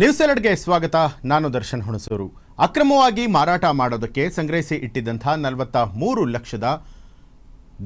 News ಅಲರ್ಟ್ಗೆ ಸ್ವಾಗತ. ನಾನು ದರ್ಶನ್ ಹುಣಸೂರು. ಅಕ್ರಮವಾಗಿ ಮಾರಾಟ ಮಾಡೋದಕ್ಕೆ ಸಂಗ್ರಹಿಸಿ ಇಟ್ಟಿದ್ದಂಥ ನಲವತ್ತ ಮೂರು ಲಕ್ಷದ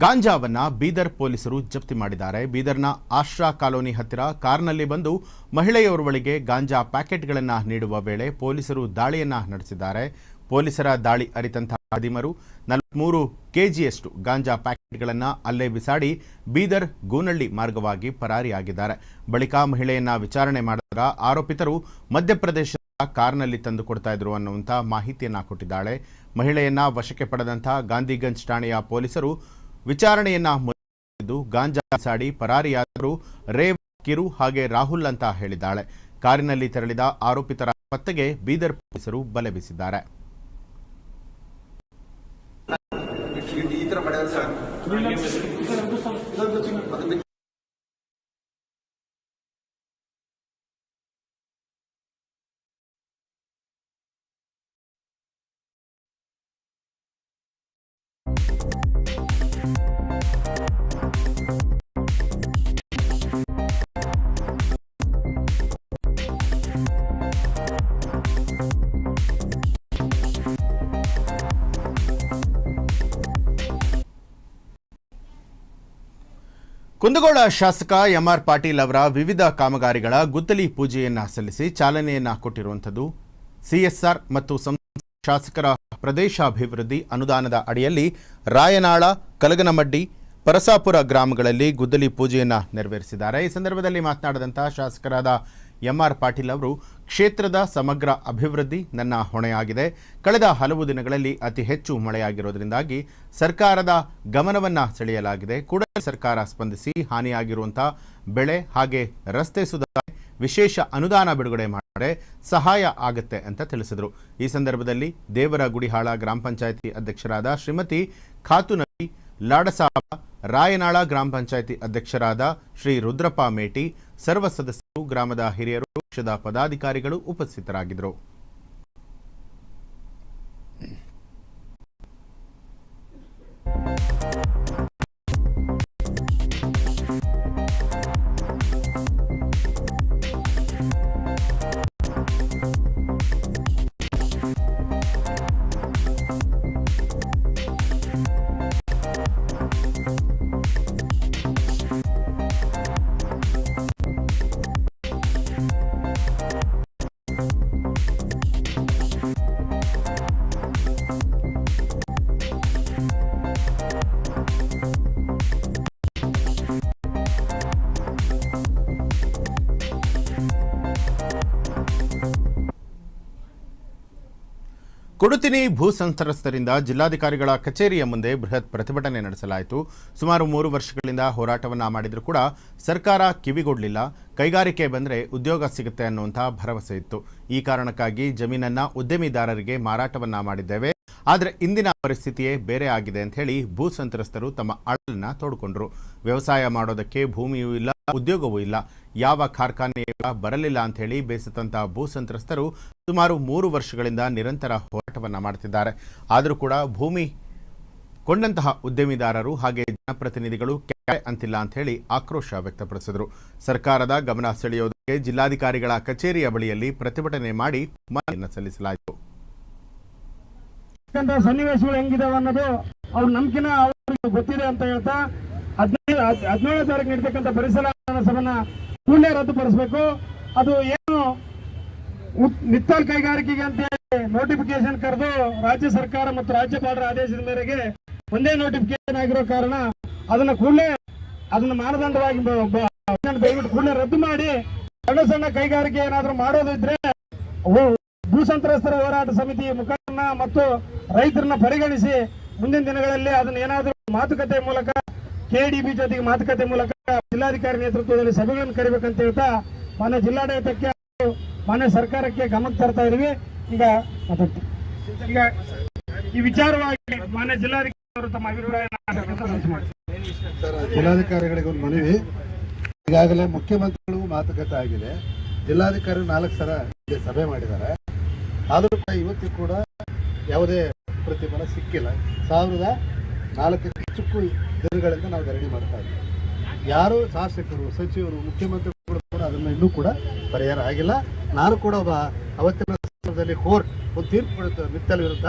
ಗಾಂಜಾವನ್ನ ಬೀದರ್ ಪೊಲೀಸರು ಜಪ್ತಿ ಮಾಡಿದ್ದಾರೆ. ಬೀದರ್ನ ಆಶ್ರಾ ಕಾಲೋನಿ ಹತ್ತಿರ ಕಾರ್ನಲ್ಲಿ ಬಂದು ಮಹಿಳೆಯೊರ್ವಳಿಗೆ ಗಾಂಜಾ ಪ್ಯಾಕೆಟ್ಗಳನ್ನು ನೀಡುವ ವೇಳೆ ಪೊಲೀಸರು ದಾಳಿಯನ್ನ ನಡೆಸಿದ್ದಾರೆ. ಪೊಲೀಸರ ದಾಳಿ ಅರಿತಂತಹ ಖಾದಿಮರು ನಲವತ್ಮೂರು ಕೆಜಿಯಷ್ಟು ಗಾಂಜಾ ಪ್ಯಾಕೆಟ್ಗಳನ್ನು ಅಲ್ಲೇ ಬಿಸಾಡಿ ಬೀದರ್ ಗೂನಳ್ಳಿ ಮಾರ್ಗವಾಗಿ ಪರಾರಿಯಾಗಿದ್ದಾರೆ. ಬಳಿಕ ಮಹಿಳೆಯನ್ನ ವಿಚಾರಣೆ ಮಾಡಿದ ಆರೋಪಿತರು ಮಧ್ಯಪ್ರದೇಶದ ಕಾರ್ನಲ್ಲಿ ತಂದು ಕೊಡ್ತಾ ಇದ್ರು ಅನ್ನುವಂತಹ ಮಾಹಿತಿಯನ್ನ ಕೊಟ್ಟಿದ್ದಾಳೆ. ಮಹಿಳೆಯನ್ನ ವಶಕ್ಕೆ ಪಡೆದಂತಹ ಗಾಂಧಿಗಂಜ್ ಠಾಣೆಯ ಪೊಲೀಸರು ವಿಚಾರಣೆಯನ್ನ ಮುಂದಿದ್ದು ಗಾಂಜಾ ಸಾಡಿ ಪರಾರಿಯಾದರು. ರೇವ್ ಕಿರು ಹಾಗೆ ರಾಹುಲ್ ಅಂತ ಹೇಳಿದ್ದಾಳೆ. ಕಾರಿನಲ್ಲಿ ತೆರಳಿದ ಆರೋಪಿತರ ಪತ್ತೆಗೆ ಬೀದರ್ ಪೊಲೀಸರು ಬಲೆ ಬೀಸಿದ್ದಾರೆ. ಈ ತರ ಮಾಡ್ಯಾರ ಸರ್ ಅದು ಕುಂದಗೋಳ ಶಾಸಕ ಎಂಆರ್ ಪಾಟೀಲ್ ಅವರ ವಿವಿಧ ಕಾಮಗಾರಿಗಳ ಗುದ್ದಲಿ ಪೂಜೆಯನ್ನ ಸಲ್ಲಿಸಿ ಚಾಲನೆಯನ್ನ ಕೊಟ್ಟಿರುವಂಥದ್ದು. ಸಿಎಸ್ಆರ್ ಮತ್ತು ಶಾಸಕರ ಪ್ರದೇಶಾಭಿವೃದ್ಧಿ ಅನುದಾನದ ಅಡಿಯಲ್ಲಿ ರಾಯನಾಳ, ಕಲಗನಮಡ್ಡಿ, ಪರಸಾಪುರ ಗ್ರಾಮಗಳಲ್ಲಿ ಗುದ್ದಲಿ ಪೂಜೆಯನ್ನ ನೆರವೇರಿಸಿದ್ದಾರೆ. ಈ ಸಂದರ್ಭದಲ್ಲಿ ಮಾತನಾಡಿದಂತಹ ಶಾಸಕರಾದ ಎಂಆರ್ ಪಾಟೀಲ್ ಅವರು, ಕ್ಷೇತ್ರದ ಸಮಗ್ರ ಅಭಿವೃದ್ಧಿ ನನ್ನ ಹೊಣೆಯಾಗಿದೆ. ಕಳೆದ ಹಲವು ದಿನಗಳಲ್ಲಿ ಅತಿ ಹೆಚ್ಚು ಮಳೆಯಾಗಿರೋದ್ರಿಂದಾಗಿ ಸರ್ಕಾರದ ಗಮನವನ್ನು ಸೆಳೆಯಲಾಗಿದೆ. ಕೂಡಲೇ ಸರ್ಕಾರ ಸ್ಪಂದಿಸಿ ಹಾನಿಯಾಗಿರುವಂಥ ಬೆಳೆ ಹಾಗೆ ರಸ್ತೆ ಸುಧಾರಣೆ, ವಿಶೇಷ ಅನುದಾನ ಬಿಡುಗಡೆ ಮಾಡಿದರೆ ಸಹಾಯ ಆಗುತ್ತೆ ಅಂತ ತಿಳಿಸಿದರು. ಈ ಸಂದರ್ಭದಲ್ಲಿ ದೇವರ ಗುಡಿಹಾಳ ಗ್ರಾಮ ಪಂಚಾಯಿತಿ ಅಧ್ಯಕ್ಷರಾದ ಶ್ರೀಮತಿ ಖಾತುನಬಿ ಲಾಡಸಾಬ ರಾಯನಾಳ ಗ್ರಾಮ ಪಂಚಾಯಿತಿ ಅಧ್ಯಕ್ಷರಾದ ಶ್ರೀ ರುದ್ರಪ್ಪ ಮೇಟಿ ಸರ್ವ ಸದಸ್ಯರು ಗ್ರಾಮದ ಹಿರಿಯರು ಪಕ್ಷದ ಪದಾಧಿಕಾರಿಗಳು ಉಪಸ್ಥಿತರಾಗಿದ್ದರು. ಕೊಡುತಿನಿ ಭೂ ಸಂತ್ರಸ್ತರಿಂದ ಜಿಲ್ಲಾಧಿಕಾರಿಗಳ ಕಚೇರಿಯ ಮುಂದೆ ಬೃಹತ್ ಪ್ರತಿಭಟನೆ ನಡೆಸಲಾಯಿತು. ಸುಮಾರು ಮೂರು ವರ್ಷಗಳಿಂದ ಹೋರಾಟವನ್ನ ಮಾಡಿದರೂ ಕೂಡ ಸರ್ಕಾರ ಕಿವಿಗೊಡಲಿಲ್ಲ. ಕೈಗಾರಿಕೆ ಬಂದರೆ ಉದ್ಯೋಗ ಸಿಗುತ್ತೆ ಅನ್ನುವಂಥ ಭರವಸೆ ಇತ್ತು. ಈ ಕಾರಣಕ್ಕಾಗಿ ಜಮೀನನ್ನ ಉದ್ಯಮಿದಾರರಿಗೆ ಮಾರಾಟವನ್ನ ಮಾಡಿದ್ದೇವೆ. ಆದರೆ ಇಂದಿನ ಪರಿಸ್ಥಿತಿಯೇ ಬೇರೆ ಆಗಿದೆ ಅಂತ ಹೇಳಿ ಭೂ ಸಂತ್ರಸ್ತರು ತಮ್ಮ ಅಳಲನ್ನ ತೋಡ್ಕೊಂಡ್ರು. ವ್ಯವಸಾಯ ಮಾಡೋದಕ್ಕೆ ಭೂಮಿಯೂ ಇಲ್ಲ. ಉದ್ಯೋಗವೂ ಇಲ್ಲ. ಯಾವ ಕಾರ್ಖಾನೆ ಬರಲಿಲ್ಲ ಅಂತ ಹೇಳಿ ಬೇಸತ್ತಂತ ಭೂ ಸಂತ್ರಸ್ತರು ಸುಮಾರು ಮೂರು ವರ್ಷಗಳಿಂದ ನಿರಂತರ ಹೋರಾಟವನ್ನ ಮಾಡ್ತಿದ್ದಾರೆ. ಆದರೂ ಕೂಡ ಭೂಮಿ ಕೊಂಡಂತಹ ಉದ್ಯಮಿದಾರರು ಹಾಗೆ ಜನಪ್ರತಿನಿಧಿಗಳು ಅಂತಿಲ್ಲ ಅಂತ ಹೇಳಿ ಆಕ್ರೋಶ ವ್ಯಕ್ತಪಡಿಸಿದರು. ಸರ್ಕಾರದ ಗಮನ ಸೆಳೆಯೋದಕ್ಕೆ ಜಿಲ್ಲಾಧಿಕಾರಿಗಳ ಕಚೇರಿಯ ಬಳಿಯಲ್ಲಿ ಪ್ರತಿಭಟನೆ ಮಾಡಿ ಮನವಿಯನ್ನು ಸಲ್ಲಿಸಲಾಯಿತು. ಸನ್ನಿವೇಶಗಳು ಹೆಂಗಿದಾವ ಅನ್ನೋದು ಅವ್ರ ನಂಬಿಕೆನ ಅವ್ರಿಗೆ ಗೊತ್ತಿದೆ ಅಂತ ಹೇಳ್ತಾ ಹದಿನೇಳನೇ ತಾರೀಕು ನಡೀತಕ್ಕಂಥ ಪರಿಸರ ಸಭೆನ ಕೂಡಲೇ ರದ್ದುಪಡಿಸಬೇಕು. ಅದು ಏನು ನಿತ್ತಲ್ ಕೈಗಾರಿಕೆಗೆ ಅಂತ ನೋಟಿಫಿಕೇಶನ್ ಕರೆದು ರಾಜ್ಯ ಸರ್ಕಾರ ಮತ್ತು ರಾಜ್ಯಪಾಲರ ಆದೇಶದ ಮೇರೆಗೆ ಒಂದೇ ನೋಟಿಫಿಕೇಶನ್ ಆಗಿರೋ ಕಾರಣ ಅದನ್ನ ಕೂಡಲೇ ಅದನ್ನ ಮಾನದಂಡವಾಗಿ ದಯವಿಟ್ಟು ಕೂಡಲೇ ರದ್ದು ಮಾಡಿ. ಸಣ್ಣ ಸಣ್ಣ ಕೈಗಾರಿಕೆ ಏನಾದರೂ ಮಾಡೋದಿದ್ರೆ ಅವು ಭೂ ಸಂತ್ರಸ್ತರ ಹೋರಾಟ ಸಮಿತಿ ಮುಖಂಡರನ್ನ ಮತ್ತು ರೈತರನ್ನ ಪರಿಗಣಿಸಿ ಮುಂದಿನ ದಿನಗಳಲ್ಲಿ ಅದನ್ನ ಏನಾದರೂ ಮಾತುಕತೆ ಮೂಲಕ ಕೆಡಿಬಿ ಜೊತೆಗೆ ಮಾತುಕತೆ ಮೂಲಕ ಜಿಲ್ಲಾಧಿಕಾರಿ ನೇತೃತ್ವದಲ್ಲಿ ಸಭೆಗಳನ್ನು ಕರಿಬೇಕಂತ ಹೇಳ್ತಾ ಮಾನ್ಯ ಜಿಲ್ಲಾಡಳಿತಕ್ಕೆ ಮಾನ್ಯ ಸರ್ಕಾರಕ್ಕೆ ಗಮನ ತರ್ತಾ ಇದೀವಿ ಈಗ ಈಗ ಈ ವಿಚಾರವಾಗಿ ಮಾನ್ಯ ಜಿಲ್ಲಾಧಿಕಾರಿ ತಮ್ಮ ಅಭಿಪ್ರಾಯ ಜಿಲ್ಲಾಧಿಕಾರಿಗಳಿಗೆ ಒಂದು ಮನವಿ. ಈಗಾಗಲೇ ಮುಖ್ಯಮಂತ್ರಿಗಳು ಮಾತುಕತೆ ಆಗಿದೆ. ಜಿಲ್ಲಾಧಿಕಾರಿ ನಾಲ್ಕು ಸಲ ಸಭೆ ಮಾಡಿದ್ದಾರೆ. ಆದರೂ ಕೂಡ ಇವತ್ತಿಗೂ ಕೂಡ ಯಾವುದೇ ಪ್ರತಿಫಲ ಸಿಕ್ಕಿಲ್ಲ. ಸಾವಿರದ ನಾಲ್ಕು ಹೆಚ್ಚು ದಿನಗಳಿಂದ ನಾವು ಧರಣಿ ಮಾಡ್ತಾ ಇದ್ದೀವಿ. ಯಾರು ಶಾಸಕರು, ಸಚಿವರು, ಮುಖ್ಯಮಂತ್ರಿಗಳು ಕೂಡ ಅದನ್ನು ಇನ್ನೂ ಕೂಡ ಪರಿಹಾರ ಆಗಿಲ್ಲ. ನಾನು ಕೂಡ ಒಬ್ಬ ಅವತ್ತಿನ ಸಂದರ್ಭದಲ್ಲಿ ಕೋರ್ಟ್ ಒಂದು ತೀರ್ಪು ಕೊಡುತ್ತೆ ಮಿತ್ತಲ್ ವಿರುದ್ಧ.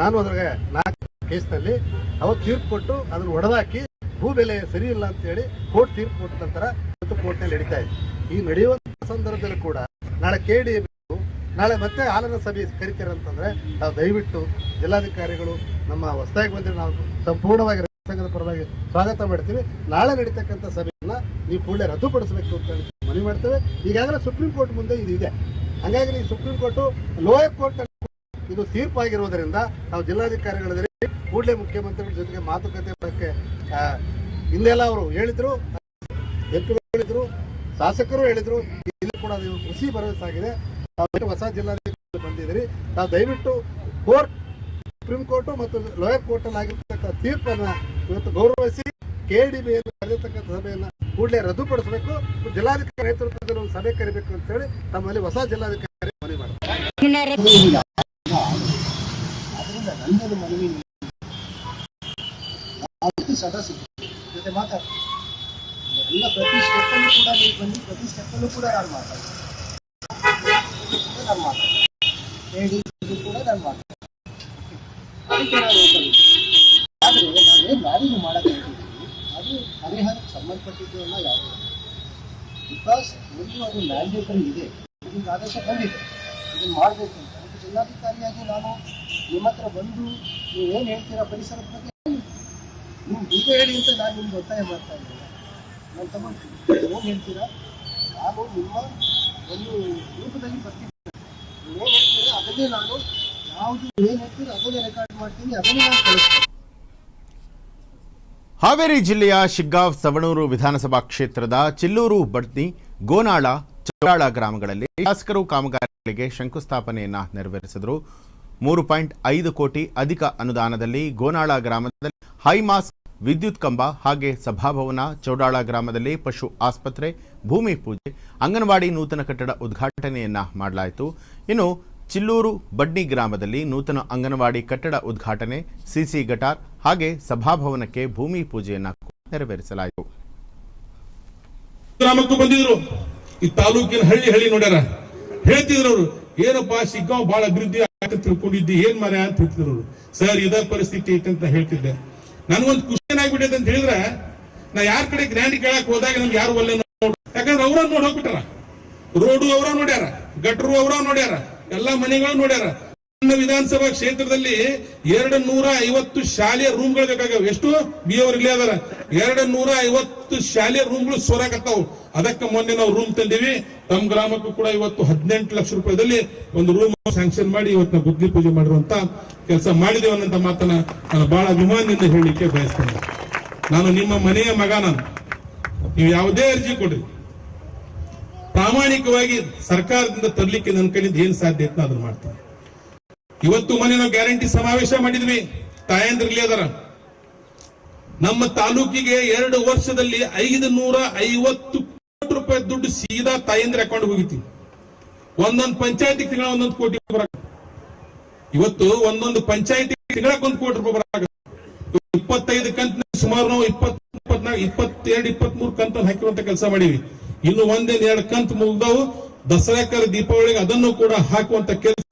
ನಾನು ಅದ್ರಾಗ ನಾಲ್ಕು ಕೇಸ್ನಲ್ಲಿ ಅವತ್ತು ತೀರ್ಪು ಕೊಟ್ಟು ಅದನ್ನು ಒಡೆದಾಕಿ ಭೂ ಬೆಲೆ ಸರಿ ಇಲ್ಲ ಅಂತೇಳಿ ಕೋರ್ಟ್ ತೀರ್ಪು ಕೊಟ್ಟ ನಂತರ ಇವತ್ತು ಕೋರ್ಟ್ನಲ್ಲಿ ನಡೀತಾ ಇದೆ. ಈ ನಡೆಯುವಂಥ ಸಂದರ್ಭದಲ್ಲಿ ಕೂಡ ನಾಳೆ ಕೆ ಡಿ ನಾಳೆ ಮತ್ತೆ ಹಾಲನ ಸಭೆ ಕರಿತೀರ ಅಂತಂದ್ರೆ ನಾವು ದಯವಿಟ್ಟು ಜಿಲ್ಲಾಧಿಕಾರಿಗಳು, ನಮ್ಮ ಹೊಸದಾಗಿ ಬಂದ್ರೆ ನಾವು ಸಂಪೂರ್ಣವಾಗಿ ಸಂಘದ ಪರವಾಗಿ ಸ್ವಾಗತ ಮಾಡ್ತೀವಿ. ನಾಳೆ ನಡೀತಕ್ಕಂಥ ಸಭೆಯನ್ನ ನೀವು ಕೂಡಲೇ ರದ್ದುಪಡಿಸಬೇಕು ಅಂತ ಹೇಳಿ ಮನವಿ ಮಾಡ್ತೇವೆ. ಈಗಾಗಲೇ ಸುಪ್ರೀಂ ಕೋರ್ಟ್ ಮುಂದೆ ಇದು ಇದೆ. ಹಂಗಾಗಿ ಈ ಸುಪ್ರೀಂ ಕೋರ್ಟ್ ಲೋಯರ್ ಕೋರ್ಟ್ ಇದು ತೀರ್ಪಾಗಿರುವುದರಿಂದ ನಾವು ಜಿಲ್ಲಾಧಿಕಾರಿಗಳಲ್ಲಿ ಕೂಡಲೇ ಮುಖ್ಯಮಂತ್ರಿಗಳ ಜೊತೆಗೆ ಮಾತುಕತೆ ಮಾಡೋಕ್ಕೆ ಹಿಂದೆಲ್ಲ ಅವರು ಹೇಳಿದ್ರು ಎಂಪಿಗಳು ಹೇಳಿದ್ರು, ಶಾಸಕರು ಹೇಳಿದ್ರು. ಇಲ್ಲಿ ಕೂಡ ಅದು ಕೃಷಿ ಭರವಸೆ ಆಗಿದೆ. ನಾವು ಹೊಸ ಜಿಲ್ಲಾಧಿಕಾರಿ ಬಂದಿದ್ದೀರಿ. ನಾವು ದಯವಿಟ್ಟು ಕೋರ್ಟ್, ಸುಪ್ರೀಂ ಕೋರ್ಟ್ ಮತ್ತು ಲೋಯರ್ ಕೋರ್ಟ್ ಅಲ್ಲಿ ಆಗಿರ್ತಕ್ಕಂಥ ತೀರ್ಪನ್ನ ಇವತ್ತು ಗೌರವಿಸಿ ಕೆ ಡಿ ಬಿ ಕರೆದಿರ್ತಕ್ಕಂಥ ಸಭೆಯನ್ನ ಕೂಡಲೇ ರದ್ದುಪಡಿಸಬೇಕು. ಜಿಲ್ಲಾಧಿಕಾರಿ ನೇತೃತ್ವದಲ್ಲಿ ಒಂದು ಸಭೆ ಕರಿಬೇಕು ಅಂತ ಹೇಳಿ ತಮ್ಮಲ್ಲಿ ಹೊಸ ಜಿಲ್ಲಾಧಿಕಾರಿ ಮನವಿ ಮಾಡ್ತಾರೆ ನನ್ನದು ಮನವಿ ಎಲ್ಲ ಪ್ರತಿ ಸ್ಟೆಪ್ಪಲ್ಲೂ ಕೂಡ ನೀವು ಬಂದು ಪ್ರತಿ ಸ್ಟೆಪ್ಪಲ್ಲೂ ಕೂಡ ನಾನು ಮಾತಾಡ್ತೀನಿ. ನಾನು ಹೇಳಿ ಇದು ಕೂಡ ನಾನು ಮಾತಾಡ್ತೀನಿ ಅದಕ್ಕೆ ಅದು ಪರಿಹಾರಕ್ಕೆ ಸಂಬಂಧಪಟ್ಟಿದ್ದು ಅಲ್ಲ ಯಾವುದು ಬಿಕಾಸ್ ಒಂದು ಅದು ಮ್ಯಾಂಡೇಟರಿ ಇದೆ ಇದಕ್ಕೆ ಆದೇಶ ಬಂದಿದೆ ಇದನ್ನು ಮಾಡಬೇಕು ಅಂತ ಅದಕ್ಕೆ ಜಿಲ್ಲಾಧಿಕಾರಿಯಾಗಿ ನಾನು ನಿಮ್ಮ ಹತ್ರ ಬಂದು ನೀವು ಏನು ಹೇಳ್ತೀರಾ ಪರಿಸರದ ಬಗ್ಗೆ. ನೀವು ಈಗ ಹೇಳಿ ಅಂತ ನಾನು ನಿಮ್ಗೆ ಒತ್ತಾಯ ಮಾಡ್ತಾ ಇದ್ದೀನಿ ನಾನು ತಗೊಂಡು ಏನು ಹೇಳ್ತೀರಾ ನಾನು ನಿಮ್ಮ ಒಂದು ರೂಪದಲ್ಲಿ ಬರ್ತೀನಿ ಹಾವೇರಿ ಜಿಲ್ಲೆಯ ಶಿಗ್ಗಾವ್ ಸವಣೂರು ವಿಧಾನಸಭಾ ಕ್ಷೇತ್ರದ ಚಿಲ್ಲೂರು ಬಡ್ತಿ, ಗೋನಾಳ ಚೌಡಾಳ ಗ್ರಾಮಗಳಲ್ಲಿ ಶಾಸಕರು ಕಾಮಗಾರಿಗಳಿಗೆ ಶಂಕುಸ್ಥಾಪನೆಯನ್ನ ನೆರವೇರಿಸಿದರು. ಮೂರು ಪಾಯಿಂಟ್ ಐದು ಕೋಟಿ ಅಧಿಕ ಅನುದಾನದಲ್ಲಿ ಗೋನಾಳ ಗ್ರಾಮದಲ್ಲಿ ಹೈಮಾಸ್ ವಿದ್ಯುತ್ ಕಂಬ ಹಾಗೆ ಸಭಾಭವನ ಚೌಡಾಳ ಗ್ರಾಮದಲ್ಲಿ ಪಶು ಆಸ್ಪತ್ರೆ, ಭೂಮಿ ಪೂಜೆ, ಅಂಗನವಾಡಿ ನೂತನ ಕಟ್ಟಡ ಉದ್ಘಾಟನೆಯನ್ನ ಮಾಡಲಾಯಿತು. ಇನ್ನು ಚಿಲ್ಲೂರು ಬಡ್ನಿ ಗ್ರಾಮದಲ್ಲಿ ನೂತನ ಅಂಗನವಾಡಿ ಕಟ್ಟಡ ಉದ್ಘಾಟನೆ, ಸಿಸಿ ಗಟಾರ್ ಹಾಗೆ ಸಭಾಭವನಕ್ಕೆ ಭೂಮಿ ಪೂಜೆಯನ್ನ ನೆರವೇರಿಸಲಾಯಿತು. ಗ್ರಾಮಕ್ಕೂ ಬಂದಿದ್ರು. ಈ ತಾಲೂಕಿನ ಹಳ್ಳಿ ಹಳ್ಳಿ ನೋಡ್ಯಾರ. ಹೇಳ್ತಿದ್ರು ಅವರು, ಏನಪ್ಪಾ, ಸಿಗ್ಗಾವ್ ಬಹಳ ಅಭಿವೃದ್ಧಿ ಆಗತ್ತೆ ತಿಳ್ಕೊಂಡಿದ್ದಿ, ಏನ್ ಮರ ಅಂತ ಹೇಳ್ತಿದ್ರು ಅವರು. ಸರ್, ಇದ ಪರಿಸ್ಥಿತಿ ಐತೆ ಅಂತ ಹೇಳ್ತಿದ್ದೆ. ನನಗೊಂದು ಖುಷಿ ಏನಾಗ್ಬಿಟ್ಟಿದೆ ಅಂತ ಹೇಳಿದ್ರೆ, ನಾ ಯಾರ ಕಡೆ ಗ್ರ್ಯಾಂಡ್ ಕೇಳಕ್ ಹೋದಾಗ ನಮ್ಗೆ ಯಾರು ಒಲ್ಲೆ ಯಾಕಂದ್ರೆ ಅವ್ರ ನೋಡಿ ಹೋಗ್ಬಿಟ್ಟಾರ. ರೋಡು ಅವ್ರ ನೋಡ್ಯಾರ. ಗಟ್ರು ಅವರ ನೋಡ್ಯಾರ. ಎಲ್ಲಾ ಮನೆಗಳು ನೋಡ್ಯಾರ. ವಿಧಾನಸಭಾ ಕ್ಷೇತ್ರದಲ್ಲಿ ಎರಡು ನೂರ ಐವತ್ತು ಶಾಲೆಯ ರೂಮ್ಗಳು ಬೇಕಾಗ್ಯಾವ. ಎಷ್ಟು? ಬಿ ಅವ್ರು ಇಲ್ಲೇ ಅದಾರ. ಎರಡು ನೂರ ಐವತ್ತು ಶಾಲೆಯ ರೂಮ್ಗಳು ಸೋರಾಕತ್ತಾವು ಅದಕ್ಕೆ ಮೊನ್ನೆ ನಾವು ರೂಮ್ ತಂದೀವಿ. ತಮ್ಮ ಗ್ರಾಮಕ್ಕೂ ಕೂಡ ಇವತ್ತು ಹದಿನೆಂಟು ಲಕ್ಷ ರೂಪಾಯಿದಲ್ಲಿ ಒಂದು ರೂಮ್ ಸ್ಯಾಂಕ್ಷನ್ ಮಾಡಿ ಇವತ್ತು ಬುದ್ಧಿ ಪೂಜೆ ಮಾಡಿರುವಂತ ಕೆಲಸ ಮಾಡಿದೇವೆ ಅನ್ನಂತ ಮಾತನ್ನ ನಾನು ಬಹಳ ಅಭಿಮಾನದಿಂದ ಹೇಳಲಿಕ್ಕೆ ಬಯಸ್ತೇನೆ. ನಾನು ನಿಮ್ಮ ಮನೆಯ ಮಗ ನಾನು. ನೀವು ಯಾವುದೇ ಅರ್ಜಿ ಕೊಡ್ರಿ. ಪ್ರಾಮಾಣಿಕವಾಗಿ ಸರ್ಕಾರದಿಂದ ತರಲಿಕ್ಕೆ ನನ್ನ ಕೈಯಿಂದ ಏನ್ ಸಾಧ್ಯ ಇತ್ತು ಅದನ್ನ ಮಾಡ್ತಾರೆ ಇವತ್ತು ಮನೆ ನಾವು ಗ್ಯಾರಂಟಿ ಸಮಾವೇಶ ಮಾಡಿದ್ವಿ. ತಾಯಂದ್ರಲ್ಲಿ ಅದರ. ನಮ್ಮ ತಾಲೂಕಿಗೆ ಎರಡು ವರ್ಷದಲ್ಲಿ ಐದು ನೂರ ಐವತ್ತು ಕೋಟಿ ರೂಪಾಯಿ ದುಡ್ಡು ಸೀದಾ ತಾಯಂದ್ರ ಅಕೌಂಟ್ ಹೋಗಿತ್ತು. ಒಂದೊಂದು ಪಂಚಾಯತಿ ತಿಂಗಳ ಒಂದೊಂದು ಕೋಟಿ ಇವತ್ತು ಒಂದೊಂದು ಪಂಚಾಯತಿ ತಿಂಗಳಕ್ಕೊಂದು ಕೋಟಿ ರೂಪಾಯಿ ಬರಾಗ ಇಪ್ಪತ್ತೈದು ಕಂತ ಸುಮಾರು ನಾವು ಇಪ್ಪತ್ ಇಪ್ಪತ್ನಾಲ್ಕು, ಇಪ್ಪತ್ತೆರಡು, ಇಪ್ಪತ್ಮೂರು ಕಂತ ಹಾಕಿರುವಂತ ಕೆಲಸ ಮಾಡೀವಿ ಇನ್ನು ಒಂದೇನ್ ಎರಡು ಕಂತ್ ಮುಗ್ದವು. ದಸರಾಕರ ದೀಪಾವಳಿಗೆ ಅದನ್ನು ಕೂಡ ಹಾಕುವಂತ ಕೆಲಸ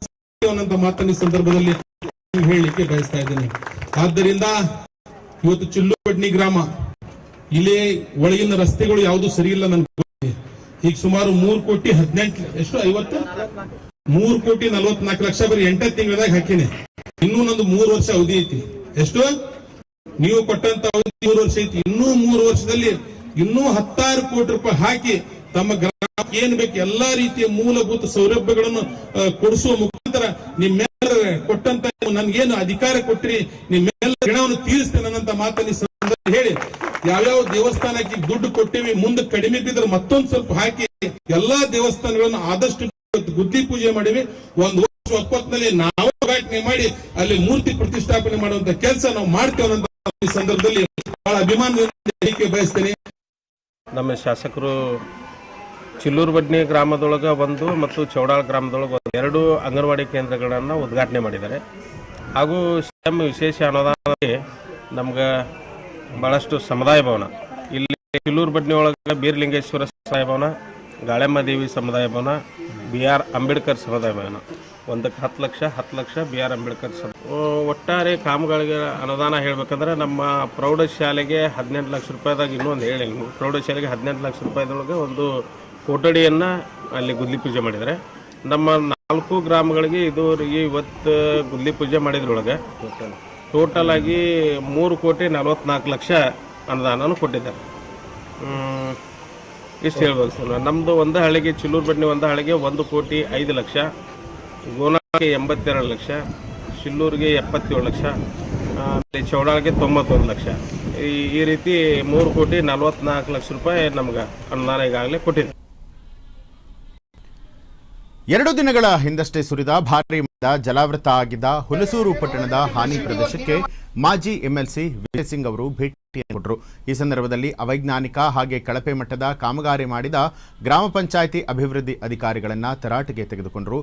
ಮಾತನ್ನ ಸಂದರ್ಭದಲ್ಲಿ ಹೇಳಲಿಕ್ಕೆ ಬಯಸ್ತಾ ಇದ್ದೇನೆ. ಆದ್ದರಿಂದ ಇವತ್ತು ಚಿಲ್ಲುಬಡ್ನಿ ಗ್ರಾಮ, ಇಲ್ಲಿ ಒಳಗಿನ ರಸ್ತೆಗಳು ಯಾವುದು ಸರಿ ಇಲ್ಲ ನನ್ಗೆ ಈಗ ಸುಮಾರು ಮೂರು ಕೋಟಿ ಹದಿನೆಂಟು ಎಷ್ಟು, ಐವತ್ತು? ಮೂರು ಕೋಟಿ ನಲವತ್ನಾಲ್ಕು ಲಕ್ಷ ಬರೀ ಎಂಟನೇ ತಿಂಗಳದಾಗ ಹಾಕಿನಿ. ಇನ್ನೂ ನಂದು ಮೂರು ವರ್ಷ ಅವಧಿ ಐತಿ. ಎಷ್ಟು? ನೀವು ಕೊಟ್ಟಂತ ಅವಧಿ ಮೂರು ವರ್ಷ ಐತಿ. ಇನ್ನೂ ಮೂರು ವರ್ಷದಲ್ಲಿ ಇನ್ನೂ ಹತ್ತಾರು ಕೋಟಿ ರೂಪಾಯಿ ಹಾಕಿ ತಮ್ಮ ಗ್ರಾಮಕ್ಕೆ ಏನ್ ಬೇಕು ಎಲ್ಲಾ ರೀತಿಯ ಮೂಲಭೂತ ಸೌಲಭ್ಯಗಳನ್ನು ಕೊಡಿಸುವ ಮುಖಾಂತರ ನಿಮ್ಮೆಲ್ಲರ ಕೊಟ್ಟಂತ ನನ್ಗೇನು ಅಧಿಕಾರ ಕೊಟ್ರಿ ನಿಮ್ಮೆಲ್ಲ ಋಣವನ್ನು ತೀರಿಸ್ತೇನೆ ಅನ್ನಂತ ಮಾತಲ್ಲಿ ಹೇಳಿ, ಯಾವ್ಯಾವ ದೇವಸ್ಥಾನಕ್ಕೆ ದುಡ್ಡು ಕೊಟ್ಟಿವಿ, ಮುಂದೆ ಕಡಿಮೆ ಬಿದ್ರೆ ಮತ್ತೊಂದು ಸ್ವಲ್ಪ ಹಾಕಿ ಎಲ್ಲಾ ದೇವಸ್ಥಾನಗಳನ್ನು ಆದಷ್ಟು ಗುದ್ದಿ ಪೂಜೆ ಮಾಡಿವಿ. ಒಂದು ವರ್ಷ ಒಪ್ಪತ್ನಲ್ಲಿ ನಾವು ಉದ್ಘಾಟನೆ ಮಾಡಿ ಅಲ್ಲಿ ಮೂರ್ತಿ ಪ್ರತಿಷ್ಠಾಪನೆ ಮಾಡುವಂತ ಕೆಲಸ ನಾವು ಮಾಡ್ತೇವೆ ಸಂದರ್ಭದಲ್ಲಿ ಬಹಳ ಅಭಿಮಾನದಿಂದ ಬಯಸ್ತೇನೆ. ನಮ್ಮ ಶಾಸಕರು ಚಿಲ್ಲೂರು ಬಡ್ನಿ ಗ್ರಾಮದೊಳಗೆ ಒಂದು ಮತ್ತು ಚೌಡಾಳ ಗ್ರಾಮದೊಳಗೆ ಒಂದು ಎರಡು ಅಂಗನವಾಡಿ ಕೇಂದ್ರಗಳನ್ನು ಉದ್ಘಾಟನೆ ಮಾಡಿದ್ದಾರೆ. ಹಾಗೂ ಸಿಎಂ ವಿಶೇಷ ಅನುದಾನದಲ್ಲಿ ನಮ್ಗೆ ಭಾಳಷ್ಟು ಸಮುದಾಯ ಭವನ. ಇಲ್ಲಿ ಚಿಲ್ಲೂರು ಬಡ್ನಿ ಒಳಗೆ ಬೀರ್ಲಿಂಗೇಶ್ವರ ಸಮುದಾಯ ಭವನ, ಗಾಳೆಮ್ಮ ದೇವಿ ಸಮುದಾಯ ಭವನ, ಬಿ ಆರ್ ಅಂಬೇಡ್ಕರ್ ಸಮುದಾಯ ಒಂದಕ್ಕೆ ಹತ್ತು ಲಕ್ಷ ಹತ್ತು ಲಕ್ಷ ಬಿ ಆರ್ ಅಂಬೇಡ್ಕರ್ ಸರ್. ಒಟ್ಟಾರೆ ಕಾಮಗಳಿಗೆ ಅನುದಾನ ಹೇಳಬೇಕಂದ್ರೆ ನಮ್ಮ ಪ್ರೌಢಶಾಲೆಗೆ ಹದಿನೆಂಟು ಲಕ್ಷ ರೂಪಾಯಿದಾಗ ಇನ್ನೊಂದು ಹೇಳಿ ಪ್ರೌಢಶಾಲೆಗೆ ಹದಿನೆಂಟು ಲಕ್ಷ ರೂಪಾಯಿದೊಳಗೆ ಒಂದು ಕೊಠಡಿಯನ್ನು ಅಲ್ಲಿ ಗುದ್ಲಿ ಪೂಜೆ ಮಾಡಿದರೆ ನಮ್ಮ ನಾಲ್ಕು ಗ್ರಾಮಗಳಿಗೆ ಇದುವರೆಗೆ ಇವತ್ತು ಗುದ್ಲಿ ಪೂಜೆ ಮಾಡಿದ್ರೊಳಗೆ ಟೋಟಲ್ ಆಗಿ ಮೂರು ಕೋಟಿ ನಲವತ್ನಾಲ್ಕು ಲಕ್ಷ ಅನುದಾನನೂ ಕೊಟ್ಟಿದ್ದಾರೆ. ಇಷ್ಟು ಹೇಳ್ಬೋದು ಸರ್. ನಮ್ಮದು ಒಂದು ಹಳ್ಳಿಗೆ, ಚಿಲ್ಲೂರು ಬಡ್ನಿ ಒಂದು ಹಳ್ಳಿಗೆ ಒಂದು ಕೋಟಿ ಐದು ಲಕ್ಷ. ಗೋನಾಗೆ ಎಂಬತ್ತೆರಡು ಲಕ್ಷ, ಶಿಲ್ಲೂರಿಗೆ ಎಪ್ಪತ್ತೇಳು ಲಕ್ಷ ಆಮೇಲೆ ಚೌಡಾಳಿಗೆ ತೊಂಬತ್ತೊಂದು ಲಕ್ಷ. ಈ ಈ ರೀತಿ ಮೂರು ಕೋಟಿ ನಲವತ್ನಾಲ್ಕು ಲಕ್ಷ ರೂಪಾಯಿ ನಮ್ಗೆ ಅನುದಾನ ಈಗಾಗಲೇ ಕೊಟ್ಟಿದೆ. ಎರಡು ದಿನಗಳ ಹಿಂದಷ್ಟೇ ಸುರಿದ ಭಾರೀ ಜಲಾವೃತ ಆಗಿದ್ದ ಹುಲಸೂರು ಪಟ್ಟಣದ ಹಾನಿ ಪ್ರದೇಶಕ್ಕೆ ಮಾಜಿ ಎಂಎಲ್ಸಿ ವಿಜಯ್ ಸಿಂಗ್ ಅವರು ಭೇಟಿ ಕೊಟ್ಟರು ಈ ಸಂದರ್ಭದಲ್ಲಿ ಅವೈಜ್ಞಾನಿಕ ಹಾಗೆ ಕಳಪೆ ಮಟ್ಟದ ಕಾಮಗಾರಿ ಮಾಡಿದ ಗ್ರಾಮ ಪಂಚಾಯಿತಿ ಅಭಿವೃದ್ಧಿ ಅಧಿಕಾರಿಗಳನ್ನು ತರಾಟೆಗೆ ತೆಗೆದುಕೊಂಡರು.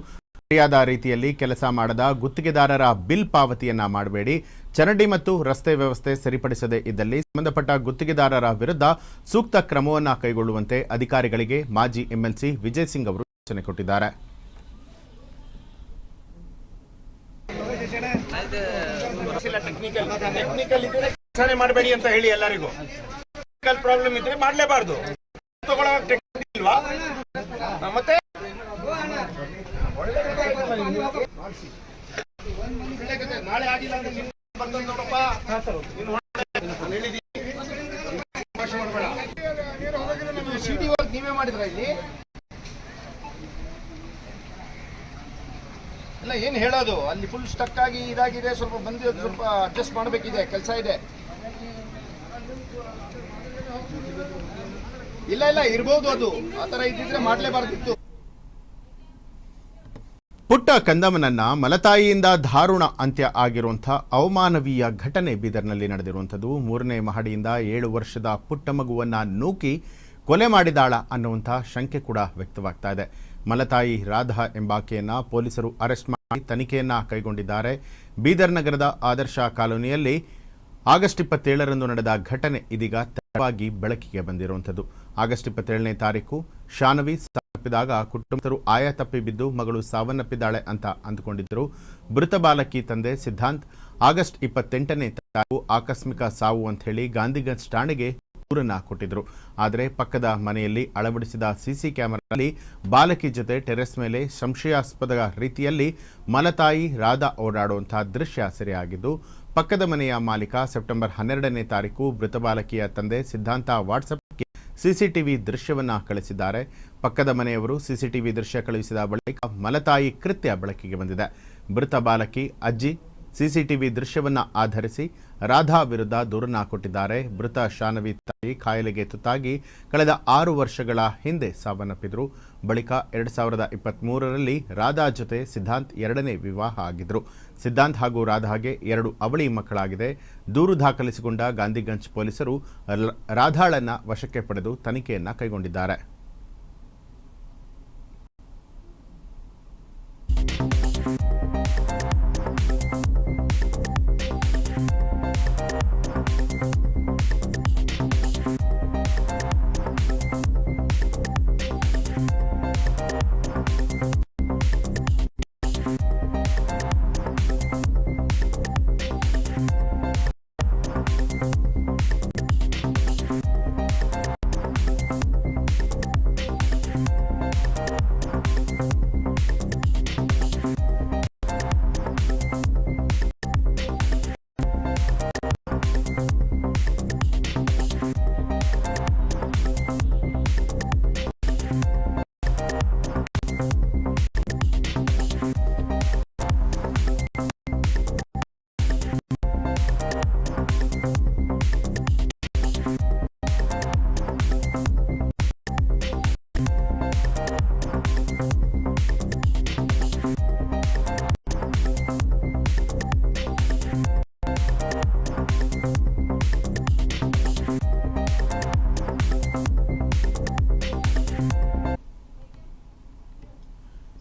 ಸರಿಯಾದ ರೀತಿಯಲ್ಲಿ ಕೆಲಸ ಮಾಡದ ಗುತ್ತಿಗೆದಾರರ ಬಿಲ್ ಪಾವತಿಯನ್ನ ಮಾಡಬೇಡಿ. ಚರಂಡಿ ಮತ್ತು ರಸ್ತೆ ವ್ಯವಸ್ಥೆ ಸರಿಪಡಿಸದೆ ಇದ್ದಲ್ಲಿ ಸಂಬಂಧಪಟ್ಟ ಗುತ್ತಿಗೆದಾರರ ವಿರುದ್ಧ ಸೂಕ್ತ ಕ್ರಮವನ್ನ ಕೈಗೊಳ್ಳುವಂತೆ ಅಧಿಕಾರಿಗಳಿಗೆ ಮಾಜಿ ಎಂಎಲ್ಸಿ ವಿಜಯ್ ಸಿಂಗ್ ಅವರು ಸೂಚನೆ ಕೊಟ್ಟಿದ್ದಾರೆ. ಮತ್ತೆ? ನೀವೇ ಮಾಡಿದ್ರ ಇಲ್ಲಿ ಇಲ್ಲ ಏನ್ ಹೇಳೋದು? ಅಲ್ಲಿ ಫುಲ್ ಸ್ಟಕ್ ಆಗಿ ಇದಾಗಿದೆ, ಸ್ವಲ್ಪ ಬಂದಿರೋದು ಸ್ವಲ್ಪ ಅಡ್ಜಸ್ಟ್ ಮಾಡಬೇಕಿದೆ, ಕೆಲಸ ಇದೆ. ಇಲ್ಲ ಇಲ್ಲ, ಇರ್ಬೋದು ಅದು. ಆತರ ಇದ್ದಿದ್ರೆ ಮಾಡ್ಲೇಬಾರ್ದಿತ್ತು. ಪುಟ್ಟ ಕಂದಮನನ್ನ ಮಲತಾಯಿಯಿಂದ ದಾರುಣ ಅಂತ್ಯ ಆಗಿರುವಂಥ ಅವಮಾನವೀಯ ಘಟನೆ ಬೀದರ್ನಲ್ಲಿ ನಡೆದಿರುವಂಥದ್ದು. ಮೂರನೇ ಮಹಡಿಯಿಂದ ಏಳು ವರ್ಷದ ಪುಟ್ಟ ಮಗುವನ್ನ ನೂಕಿ ಕೊಲೆ ಮಾಡಿದಾಳ ಅನ್ನುವಂಥ ಶಂಕೆ ಕೂಡ ವ್ಯಕ್ತವಾಗ್ತಾ ಇದೆ. ಮಲತಾಯಿ ರಾಧಾ ಎಂಬಾಕೆಯನ್ನ ಪೊಲೀಸರು ಅರೆಸ್ಟ್ ಮಾಡಿ ತನಿಖೆಯನ್ನ ಕೈಗೊಂಡಿದ್ದಾರೆ. ಬೀದರ್ ನಗರದ ಆದರ್ಶ ಕಾಲೋನಿಯಲ್ಲಿ ಆಗಸ್ಟ್ ಇಪ್ಪತ್ತೇಳರಂದು ನಡೆದ ಘಟನೆ ಇದೀಗ ತಡವಾಗಿ ಬೆಳಕಿಗೆ ಬಂದಿರುವಂಥದ್ದು. ಆಗಸ್ಟ್ ಇಪ್ಪತ್ತೇಳನೇ ತಾರೀಕು, ಶಾನವಿ ತಪ್ಪಿದಾಗ ಕುಟುಂಬಸ್ಥರು ಆಯ ತಪ್ಪಿ ಬಿದ್ದು ಮಗಳು ಸಾವನ್ನಪ್ಪಿದ್ದಾಳೆ ಅಂತ ಅಂದುಕೊಂಡಿದ್ದರು. ಮೃತ ಬಾಲಕಿ ತಂದೆ ಸಿದ್ಧಾಂತ್ ಆಗಸ್ಟ್ ಇಪ್ಪತ್ತೆಂಟನೇ ತಾರೀಕು ಆಕಸ್ಮಿಕ ಸಾವು ಅಂತ ಹೇಳಿ ಗಾಂಧಿಗಂಜ್ ಠಾಣೆಗೆ ದೂರನ್ನ ಕೊಟ್ಟಿದ್ರು. ಆದರೆ ಪಕ್ಕದ ಮನೆಯಲ್ಲಿ ಅಳವಡಿಸಿದ ಸಿಸಿ ಕ್ಯಾಮೆರಾದಲ್ಲಿ ಬಾಲಕಿ ಜೊತೆ ಟೆರೆಸ್ ಮೇಲೆ ಸಂಶಯಾಸ್ಪದ ರೀತಿಯಲ್ಲಿ ಮಲತಾಯಿ ರಾಧಾ ಓಡಾಡುವಂತಹ ದೃಶ್ಯ ಸೆರೆಯಾಗಿದ್ದು, ಪಕ್ಕದ ಮನೆಯ ಮಾಲೀಕ ಸೆಪ್ಟೆಂಬರ್ ಹನ್ನೆರಡನೇ ತಾರೀಕು ಮೃತ ಬಾಲಕಿಯ ತಂದೆ ಸಿದ್ಧಾಂತ ವಾಟ್ಸಪ್ಗೆ ಸಿಸಿಟಿವಿ ದೃಶ್ಯವನ್ನ ಕಳಿಸಿದ್ದಾರೆ. ಪಕ್ಕದ ಮನೆಯವರು ಸಿಸಿಟಿವಿ ದೃಶ್ಯ ಕಳುಹಿಸಿದ ಬಳಿಕ ಮಲತಾಯಿ ಕೃತ್ಯ ಬೆಳಕಿಗೆ ಬಂದಿದೆ. ಮೃತ ಬಾಲಕಿ, ಅಜ್ಜಿ ಸಿಸಿಟಿವಿ ದೃಶ್ಯವನ್ನ ಆಧರಿಸಿ ರಾಧಾ ವಿರುದ್ಧ ದೂರನ್ನ ಕೊಟ್ಟಿದ್ದಾರೆ. ಮೃತ ಶಾನವಿ ತಾಯಿ ಕಾಯಿಲೆಗೆ ತುತ್ತಾಗಿ ಕಳೆದ ಆರು ವರ್ಷಗಳ ಹಿಂದೆ ಸಾವನ್ನಪ್ಪಿದ್ರು. ಬಳಿಕ ಎರಡ್ ಸಾವಿರದ ಇಪ್ಪತ್ತ್ಮೂರರಲ್ಲಿ ರಾಧಾ ಜೊತೆ ಸಿದ್ಧಾಂತ್ ಎರಡನೇ ವಿವಾಹ ಆಗಿದ್ರು. ಸಿದ್ಧಾಂತ್ ಹಾಗೂ ರಾಧಾಗೆ ಎರಡು ಅವಳಿ ಮಕ್ಕಳಾಗಿದೆ. ದೂರು ದಾಖಲಿಸಿಕೊಂಡ ಗಾಂಧಿಗಂಜ್ ಪೊಲೀಸರು ರಾಧಾಳನ್ನ ವಶಕ್ಕೆ ಪಡೆದು ತನಿಖೆಯನ್ನ ಕೈಗೊಂಡಿದ್ದಾರೆ.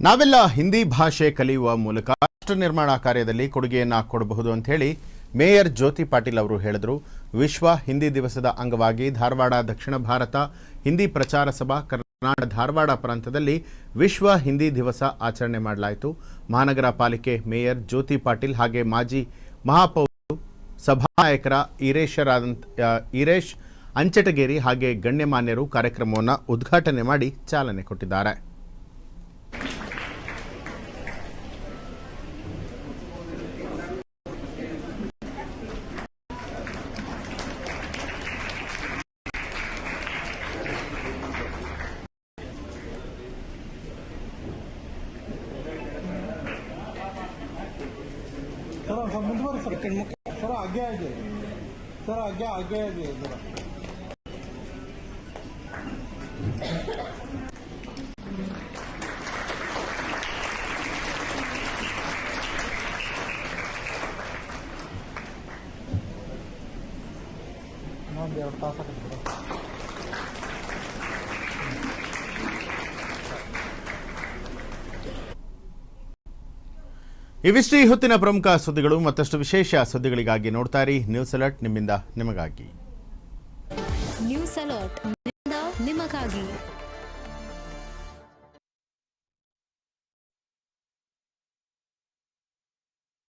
ನಾವೆಲ್ಲ ಹಿಂದಿ ಭಾಷೆ ಕಲಿಯುವ ಮೂಲಕ ರಾಷ್ಟ್ರ ನಿರ್ಮಾಣ ಕಾರ್ಯದಲ್ಲಿ ಕೊಡುಗೆಯನ್ನ ಕೊಡಬಹುದು ಅಂತ ಹೇಳಿ ಮೇಯರ್ ಜ್ಯೋತಿ ಪಾಟೀಲ್ ಅವರು ಹೇಳಿದರು. ವಿಶ್ವ ಹಿಂದಿ ದಿವಸದ ಅಂಗವಾಗಿ ಧಾರವಾಡ, ದಕ್ಷಿಣ ಭಾರತ, ಹಿಂದಿ ಪ್ರಚಾರ ಸಭಾ, ಕರ್ನಾಟಕ, ಧಾರವಾಡ ಪ್ರಾಂತದಲ್ಲಿ ವಿಶ್ವ ಹಿಂದಿ ದಿವಸ ಆಚರಣೆ ಮಾಡಲಾಯಿತು. ಮಹಾನಗರ ಪಾಲಿಕೆ ಮೇಯರ್ ಜ್ಯೋತಿ ಪಾಟೀಲ್ ಹಾಗೆ ಮಾಜಿ ಮಹಾಪೌರ ಸಭಾನಾಯಕರ ಈರೇಶರಾದಂಥ ಈರೇಶ್ ಅಂಚಟಗೇರಿ ಹಾಗೆ ಗಣ್ಯಮಾನ್ಯರು ಕಾರ್ಯಕ್ರಮವನ್ನು ಉದ್ಘಾಟನೆ ಮಾಡಿ ಚಾಲನೆ ಕೊಟ್ಟಿದ್ದಾರೆ. ముందు వరకు సరే అగ్గే అగ్గే సరే అగ్గే అగ్గే అగ్గే No, they're perfect. ಇವಿಷ್ಟು ಹೊತ್ತಿನ ಪ್ರಮುಖ ಸುದ್ದಿಗಳು, ಮತ್ತಷ್ಟು ವಿಶೇಷ ಸುದ್ದಿಗಳಿಗಾಗಿ ನೋಡ್ತಾ ಇರಿ. ನ್ಯೂಸ್ ಅಲರ್ಟ್ ನಿಮ್ಮಿಂದ ನಿಮಗಾಗಿ. ನ್ಯೂಸ್ ಅಲರ್ಟ್ ನಿಮಗಾಗಿ.